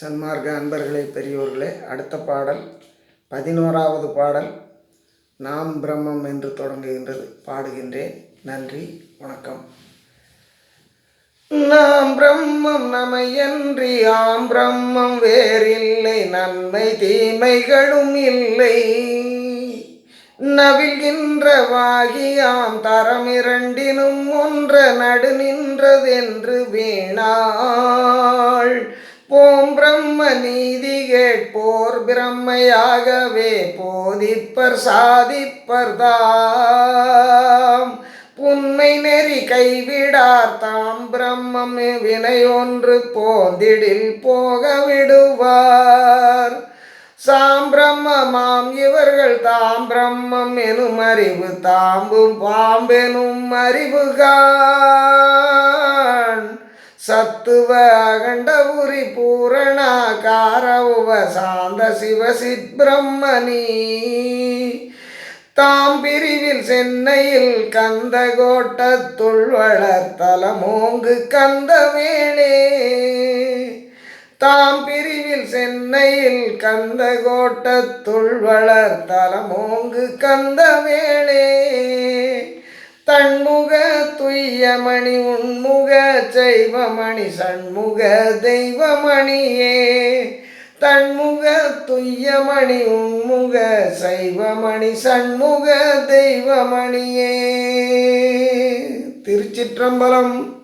சன்மார்க்க அன்பர்களே பெரியோர்களே அடுத்த பாடல் பதினோராவது பாடல் நாம் பிரம்மம் என்று தொடங்குகின்றது. பாடுகின்றேன். நன்றி வணக்கம். நாம் பிரம்மம் நமையன்றி ஆம் பிரம்மம் வேறில்லை நன்மை தீமைகளும் இல்லை. நவில்கின்ற வாகியாம் தரம் இரண்டினும் ஒன்ற நடு நின்றதென்று வீணா நீதி கேட்போர் பிரம்மையாகவே போதிப்பர் சாதிப்பர் தாம். புன்மை நெறி கைவிடார் தாம் பிரம்மம் வினையொன்று போந்திடில் போக விடுவார். சாம் பிரம்மமாம் இவர்கள் தாம் பிரம்மம் எனும் அறிவு தாம்பும் பாம்பெனும் அறிவுகான் சத்துவ அகண்ட உரி அகண்டபுரி பூரணாகார உபசாந்த சிவசித் பிரம்மணி தாம் பிரிவில் சென்னையில் கந்த கோட்டத்துள் வளர்த்தலமோங்கு கந்த வேளே தாம் பிரிவில் சென்னையில் கந்த கோட்டத்துள் வளர்த்தலமோங்கு கந்த வேளே துய்யமணி உண்முக செய்வமணி சண்முக தெய்வமணியே. தன்முக துய்யமணி உண்முக சைவமணி சண்முக தெய்வமணியே. திருச்சிற்றம்பலம்